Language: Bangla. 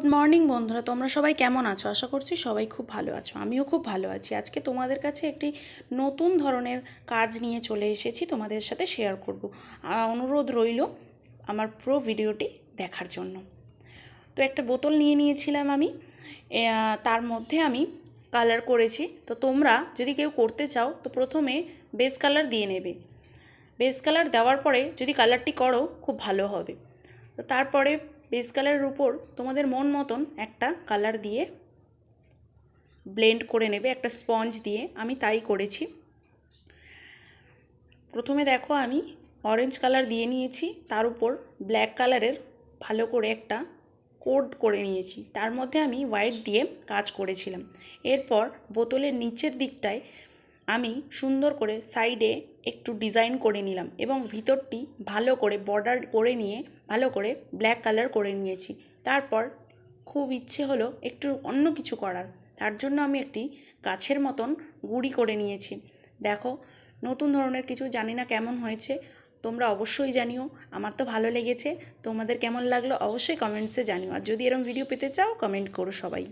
গুড মর্নিং বন্ধুরা। তোমরা সবাই কেমন আছো? আশা করছি সবাই খুব ভালো আছো। আমিও খুব ভালো আছি। আজকে তোমাদের কাছে একটি নতুন ধরনের কাজ নিয়ে চলে এসেছি। তোমাদের সাথে শেয়ার করব। অনুরোধ রইল আমার পুরো ভিডিওটি দেখার জন্য। তো একটা বোতল নিয়ে নিয়েছিলাম আমি। তার মধ্যে আমি কালার করেছি। তো তোমরা যদি কেউ করতে চাও, তো প্রথমে বেস কালার দিয়ে নেবে। বেস কালার দেওয়ার পরে যদি কালারটি করো, খুব ভালো হবে। তো তারপরে বেস কালারের উপর তোমাদের মন মতন একটা কালার দিয়ে ব্লেন্ড করে নেবে, একটা স্পঞ্জ দিয়ে। আমি তাই করেছি। প্রথমে দেখো আমি অরেঞ্জ কালার দিয়ে নিয়েছি, তার উপর ব্ল্যাক কালারের ভালো করে একটা কোড করে নিয়েছি। তার মধ্যে আমি হোয়াইট দিয়ে কাজ করেছিলাম। এরপর বোতলের নিচের দিকটায় আমি সুন্দর করে সাইডে একটু ডিজাইন করে নিলাম এবং ভিতরটি ভালো করে বর্ডার করে নিয়ে ভালো করে ব্ল্যাক কালার করে নিয়েছি। তারপর খুব ইচ্ছে হলো একটু অন্য কিছু করার। তার জন্য আমি একটি গাছের মতন গুঁড়ি করে নিয়েছি। দেখো, নতুন ধরনের কিছু জানি না কেমন হয়েছে। তোমরা অবশ্যই জানিও। আমার তো ভালো লেগেছে। তোমাদের কেমন লাগল অবশ্যই কমেন্টসে জানিও। আর যদি এরকম ভিডিও পেতে চাও কমেন্ট করো সবাই।